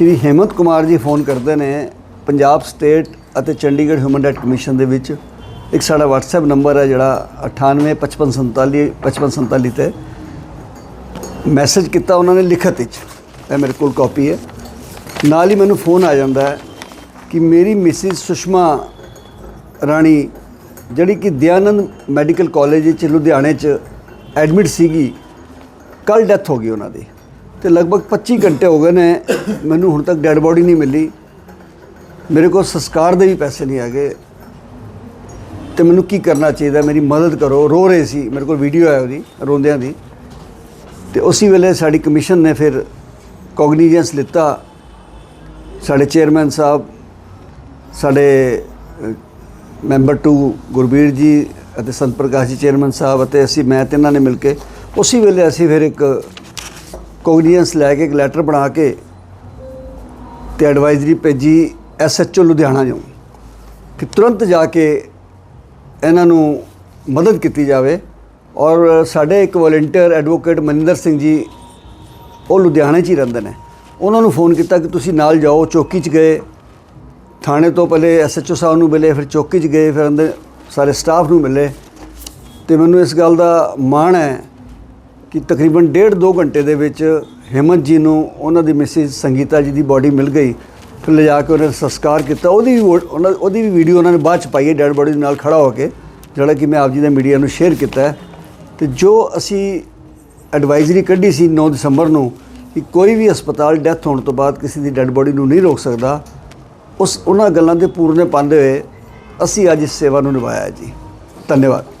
ਸ਼੍ਰੀ Hemant Kumar ji phone ਕਰਦੇ ਨੇ Punjab state ਅਤੇ ਚੰਡੀਗੜ੍ਹ ਹਿਊਮਨ ਰਾਈਟ ਕਮਿਸ਼ਨ ਦੇ ਵਿੱਚ। ਇੱਕ ਸਾਡਾ WhatsApp ਨੰਬਰ ਹੈ ਜਿਹੜਾ 985547 5547 ਤੇ ਮੈਸੇਜ ਕੀਤਾ ਉਹਨਾਂ ਨੇ ਲਿਖਤ ਵਿੱਚ। ਇਹ ਮੇਰੇ ਕੋਲ ਕਾਪੀ ਹੈ। ਨਾਲ ਹੀ ਮੈਨੂੰ ਫੋਨ ਆ ਜਾਂਦਾ ਹੈ ਕਿ ਮੇਰੀ ਮਿਸਿਸ ਸੁਸ਼ਮਾ ਰਾਣੀ, ਜਿਹੜੀ ਕਿ ਦਿਆਨੰਦ ਮੈਡੀਕਲ ਕਾਲਜ ਵਿੱਚ, ਲੁਧਿਆਣੇ 'ਚ ਐਡਮਿਟ ਸੀਗੀ ਕੱਲ ਡੈਥ ਹੋ ਗਈ ਉਹਨਾਂ ਦੀ। ਤੇ ਲਗਭਗ 25 ਘੰਟੇ ਹੋ ਗਏ ਨੇ ਮੈਨੂੰ ਹੁਣ ਤੱਕ ਡੈੱਡ ਬੋਡੀ ਨਹੀਂ ਮਿਲੀ। ਮੇਰੇ ਕੋਲ ਸੰਸਕਾਰ ਦੇ ਵੀ ਪੈਸੇ ਨਹੀਂ ਹੈਗੇ। ਤੇ ਮੈਨੂੰ ਕੀ ਕਰਨਾ ਚਾਹੀਦਾ? ਮੇਰੀ ਮਦਦ ਕਰੋ। ਰੋ ਰਹੇ ਸੀ। ਮੇਰੇ ਕੋਲ ਵੀਡੀਓ ਹੈ ਉਹਦੀ, ਰੋਂਦਿਆਂ ਦੀ। ਤੇ ਉਸੇ ਵੇਲੇ ਸਾਡੀ ਕਮਿਸ਼ਨ ਨੇ ਫਿਰ ਕੋਗਨੀਜੈਂਸ ਲਿੱਤਾ। ਸਾਡੇ ਚੇਅਰਮੈਨ ਸਾਹਿਬ, ਸਾਡੇ ਮੈਂਬਰ ਟੂ ਗੁਰਬੀਰ ਜੀ ਅਤੇ ਸੰਤ ਪ੍ਰਕਾਸ਼ ਜੀ ਚੇਅਰਮੈਨ ਸਾਹਿਬ ਅਤੇ ਅਸੀਂ, ਮੈਂ ਤਿੰਨਾਂ ਨੇ ਮਿਲ ਕੇ, ਉਸੇ ਵੇਲੇ ਅਸੀਂ ਫਿਰ ਇੱਕ ਕੋਗਨੀਜੈਂਸ ਲੈ ਕੇ ਇੱਕ ਲੈਟਰ ਬਣਾ ਕੇ ਤੇ ਐਡਵਾਈਜ਼ਰੀ ਭੇਜੀ ਐਸਐਚਓ ਲੁਧਿਆਣਾ ਨੂੰ ਕਿ ਤੁਰੰਤ ਜਾ ਕੇ ਇਹਨਾਂ ਨੂੰ ਮਦਦ ਕੀਤੀ ਜਾਵੇ ਔਰ ਸਾਡੇ ਇੱਕ ਵੋਲੰਟੀਅਰ ਐਡਵੋਕੇਟ ਮਨਿੰਦਰ ਸਿੰਘ ਜੀ, ਉਹ ਲੁਧਿਆਣੇ 'ਚ ਹੀ ਰਹਿੰਦੇ ਨੇ। ਉਹਨਾਂ ਨੂੰ ਫੋਨ ਕੀਤਾ ਕਿ ਤੁਸੀਂ ਨਾਲ ਜਾਓ, ਚੌਕੀ 'ਚ ਗਏ। ਥਾਣੇ ਤੋਂ ਪਹਿਲੇ ਐਸਐਚਓ ਸਾਹਿਬ ਨੂੰ ਮਿਲੇ, ਫਿਰ ਚੌਕੀ 'ਚ ਗਏ, ਫਿਰ ਅੰਦਰ ਸਾਰੇ ਸਟਾਫ ਨੂੰ ਮਿਲੇ। ਤੇ ਮੈਨੂੰ ਇਸ ਗੱਲ ਦਾ ਮਾਣ ਹੈ ਕਿ ਤਕਰੀਬਨ ਡੇਢ ਦੋ ਘੰਟੇ ਦੇ ਵਿੱਚ ਹਿੰਮਤ ਜੀ ਨੂੰ ਉਹਨਾਂ ਦੀ ਮਿਸਿਸ ਸੰਗੀਤਾ ਜੀ ਦੀ ਬਾਡੀ ਮਿਲ ਗਈ ਫਿਰ ਲਿਜਾ ਕੇ ਉਹਨਾਂ ਨੇ ਸੰਸਕਾਰ ਕੀਤਾ। ਉਹਦੀ ਵੀ ਉਹਨਾਂ ਉਹਦੀ ਵੀ ਵੀਡੀਓ ਉਹਨਾਂ ਨੇ ਬਾਅਦ ਚ ਪਾਈ ਹੈ, ਡੈਡ ਬਾਡੀ ਦੇ ਨਾਲ ਖੜਾ ਹੋ ਕੇ, ਜਿਹੜਾ ਕਿ ਮੈਂ ਆਪ ਜੀ ਦੇ ਮੀਡੀਆ ਨੂੰ ਸ਼ੇਅਰ ਕੀਤਾ ਹੈ। ਤੇ ਜੋ ਅਸੀਂ ਐਡਵਾਈਜ਼ਰੀ ਕੱਢੀ ਸੀ 9 ਦਸੰਬਰ ਨੂੰ ਕਿ ਕੋਈ ਵੀ ਹਸਪਤਾਲ ਡੈਥ ਹੋਣ ਤੋਂ ਬਾਅਦ ਕਿਸੇ ਦੀ ਡੈੱਡ ਬੋਡੀ ਨੂੰ ਨਹੀਂ ਰੋਕ ਸਕਦਾ, ਉਸ ਉਹਨਾਂ ਗੱਲਾਂ ਦੇ ਪੂਰਨੇ ਪਾਉਂਦੇ ਹੋਏ ਅਸੀਂ ਅੱਜ ਇਸ ਸੇਵਾ ਨੂੰ ਨਿਭਾਇਆ ਜੀ। ਧੰਨਵਾਦ।